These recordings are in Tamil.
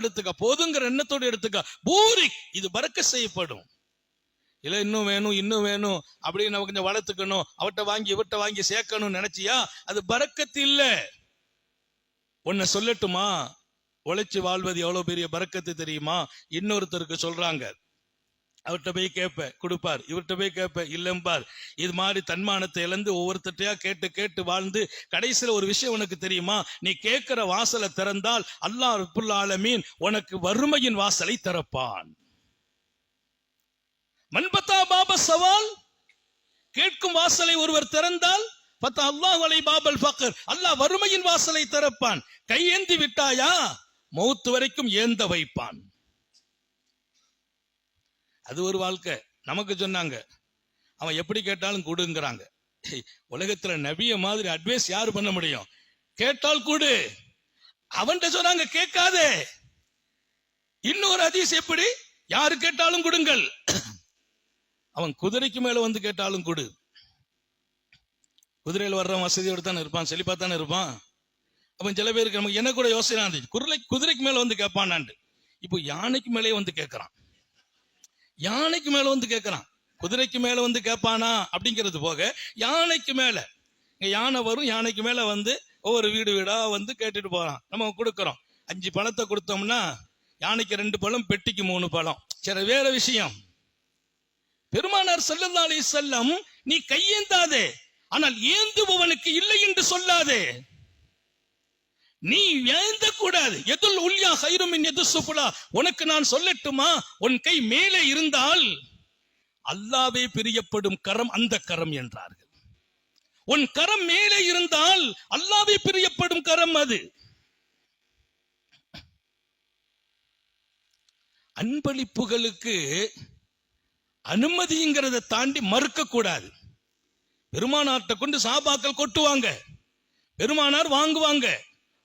எடுத்துக்க போதுங்கிற எண்ணத்தோடு எடுத்துக்க. பூரி இது பறக்க செய்யப்படும். இல்ல இன்னும் வேணும் இன்னும் வேணும் அப்படின்னு நம்ம கொஞ்சம் வளர்த்துக்கணும் அவட்ட வாங்கி இவட்ட வாங்கி சேர்க்கணும்னு நினைச்சியா? அது பறக்கத்து இல்ல. உன்னை சொல்லட்டுமா? உழைச்சு வாழ்வது எவ்வளவு பெரிய பறக்கத்து தெரியுமா? இன்னொருத்தருக்கு சொல்றாங்க. அவர்கிட்ட போய் கேட்பேன் கொடுப்பார். இவர்கிட்ட போய் கேட்பேன் இல்லம்பார். இது மாதிரி தன்மானத்தை இழந்து ஒவ்வொருத்தட்டையா கேட்டு கேட்டு வாழ்ந்து கடைசியில் ஒரு விஷயம் உனக்கு தெரியுமா? நீ கேட்கிற வாசலை திறந்தால் அல்லாஹ் ரப்புல் உனக்கு வறுமையின் வாசலை திறப்பான். மண்பத்தா பாபா சவால்? கேட்கும் வாசலை ஒருவர் திறந்தால் பத்தா அல்லாஹ் வலை பாபல் பக்கர் அல்லாஹ் வறுமையின் வாசலை திறப்பான். கையேந்தி விட்டாயா? மௌத்து வரைக்கும் ஏந்த வைப்பான். அது ஒரு வாழ்க்கை. நமக்கு சொன்னாங்க. அவன் எப்படி கேட்டாலும் கொடுங்கிறாங்க. உலகத்துல நபிய மாதிரி அட்வைஸ் யாரு பண்ண முடியும்? கேட்டால் கூடு. அவன்கிட்ட சொன்னாங்க கேட்காதே. இன்னொரு ஹதீஸ் எப்படி? யாரு கேட்டாலும் கொடுங்கள். அவன் குதிரைக்கு மேல வந்து கேட்டாலும் கொடு. குதிரையில் வர்றவன் வசதியோடு தானே இருப்பான் செழிப்பா தானே இருப்பான். அவன் சில பேருக்கு நமக்கு என்ன கூட யோசனை இருந்துச்சு குதிரை குதிரைக்கு மேல வந்து கேட்பான் இப்போ யானைக்கு மேலே வந்து கேட்கறான். யானைக்கு மேல வந்து கேட்கறான் குதிரைக்கு மேல வந்து கேட்பானா அப்படிங்கிறது போக யானைக்கு மேல. இங்க யானை வரும் யானைக்கு மேல வந்து ஒவ்வொரு வீடு வீடா வந்து கேட்டுட்டு போறான். நம்ம கொடுக்கறோம். அஞ்சு பழத்தை கொடுத்தோம்னா யானைக்கு ரெண்டு பழம் பெட்டிக்கு மூணு பழம். சரி வேற விஷயம். பெருமானார் ஸல்லல்லாஹு அலி செல்லம் நீ கையேந்தாதே. ஆனால் ஏந்துபவனுக்கு இல்லை என்று சொல்லாதே. நீ எழுந்த கூடாது எதுல் உல்யா ஹைருமின் எது சுப்புலா உனக்கு நான் சொல்லட்டுமா? உன் கை மேலே இருந்தால் அல்லாவே பிரியப்படும் கரம் அந்த கரம் என்றார்கள். உன் கரம் மேலே இருந்தால் அல்லாவே பிரியப்படும் கரம் அது. அன்பளிப்புகளுக்கு அனுமதிங்கிறத தாண்டி மறுக்க கூடாது பெருமானார்ட்ட கொண்டு சாபாக்கள் கொட்டுவாங்க. பெருமானார் வாங்குவாங்க.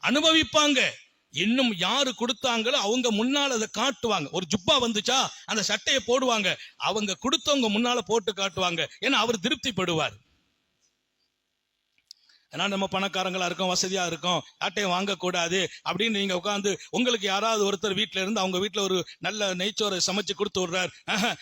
அனுபவிப்பாங்க. இன்னும் யாரு கொடுத்தாங்களோ அவங்க முன்னால அதை காட்டுவாங்க. ஒரு ஜுப்பா வந்துச்சா அந்த சட்டையை போடுவாங்க. அவங்க கொடுத்தவங்க முன்னால போட்டு காட்டுவாங்க. ஏன்னா அவர் திருப்திப்படுவார். ஏன்னா நம்ம பணக்காரங்களா இருக்கோம் வசதியா இருக்கோம் யார்ட்டையும் வாங்கக்கூடாது அப்படின்னு நீங்க உட்காந்து உங்களுக்கு யாராவது ஒருத்தர் வீட்டுல இருந்து அவங்க வீட்டுல ஒரு நல்ல நெய்ச்சோரை சமைச்சு கொடுத்து விடுறார்.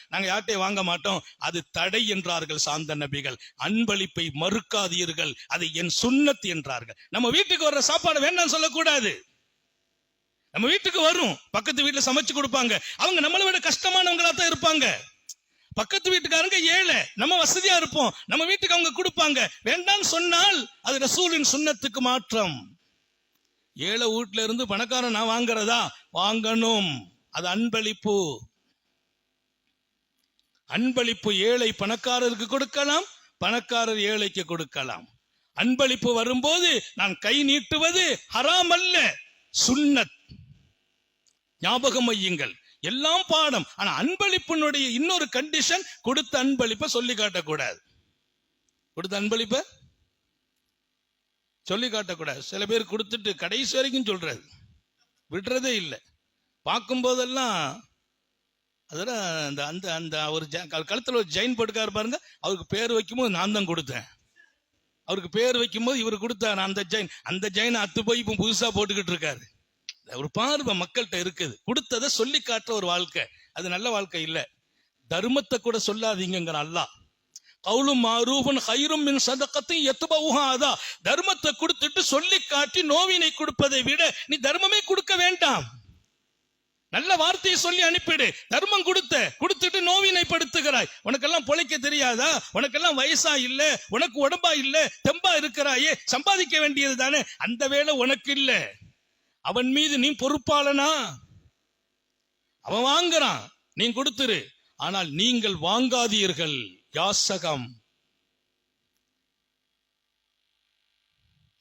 நாங்க யார்ட்டையும் வாங்க மாட்டோம். அது தடை என்றார்கள் சாந்த நபிகள். அன்பளிப்பை மறுக்காதீர்கள். அது என் சுண்ணத் என்றார்கள். நம்ம வீட்டுக்கு வர்ற சாப்பாடு வேண்டாம் சொல்லக்கூடாது. நம்ம வீட்டுக்கு வரும். பக்கத்து வீட்டுல சமைச்சு கொடுப்பாங்க. அவங்க நம்மளை விட கஷ்டமானவங்களா தான் இருப்பாங்க. பக்கத்து வீட்டுக்காரங்க ஏழை. நம்ம வசதியா இருப்போம். நம்ம வீட்டுக்கு அவங்க கொடுப்பாங்க. வேண்டாம்னு சொன்னால் அது ரசூலின் சுன்னத்துக்கு மாற்றம். ஏழை வீட்ல இருந்து பணக்காரன் நான் வாங்குறதா? வாங்கணும். அது அன்பளிப்பு. அன்பளிப்பு ஏழை பணக்காரருக்கு கொடுக்கலாம் பணக்காரர் ஏழைக்கு கொடுக்கலாம். அன்பளிப்பு வரும்போது நான் கை நீட்டுவது ஹராம் அல்ல சுன்னத் ஞாபகம் வையுங்கள். எல்லாம் பாடம். ஆனா அன்பளிப்பினுடைய இன்னொரு கண்டிஷன் கொடுத்த அன்பளிப்பை சொல்லி காட்டக்கூடாது கொடுத்த அன்பளிப்பை சொல்லி காட்டக்கூடாது சில பேர் கொடுத்துட்டு கடைசி வரைக்கும் சொல்றது விடுறதே இல்லை. பார்க்கும் போதெல்லாம் அதெல்லாம் அந்த அந்த அந்த அவர் கழுத்தில் ஒரு ஜெயின் போட்டுக்காரு பாருங்க. அவருக்கு பேர் வைக்கும்போது நான் தான் கொடுத்தேன். அவருக்கு பேர் வைக்கும்போது இவர் கொடுத்தாரு அந்த ஜெயின் அந்த ஜெயினை அத்து போய் இப்போ புதுசாக போட்டுக்கிட்டு இருக்காரு. ஒரு பார்வை மக்கள்கிட்ட இருக்குது. கொடுத்ததை சொல்லி காட்டுற ஒரு வாழ்க்கை. அது நல்ல வாழ்க்கை இல்ல. தர்மத்தை கூட சொல்லாதீங்கிற அல்லாஹ். கவுலும் மாரூபன் ஹைரும் மின் சதக்கத்தையும் எத்துபவுகாதா தர்மத்தை கொடுத்துட்டு சொல்லி காட்டி நோவினை கொடுப்பதை விட நீ தர்மமே கொடுக்க வேண்டாம். நல்ல வார்த்தையை சொல்லி அனுப்பிடு. தர்மம் கொடுத்த கொடுத்துட்டு நோவினை படுத்துகிறாய். உனக்கெல்லாம் பொழைக்க தெரியாதா? உனக்கெல்லாம் வயசா இல்ல? உனக்கு உடம்பா இல்ல? தெம்பா இருக்கிறாயே? சம்பாதிக்க வேண்டியது தானே? அந்த வேலை உனக்கு இல்லை. அவன் மீது நீ பொறுப்பாளனா? அவன் வாங்குறான். நீ கொடுத்துரு. ஆனால் நீங்கள் வாங்காதீர்கள். யாசகம்.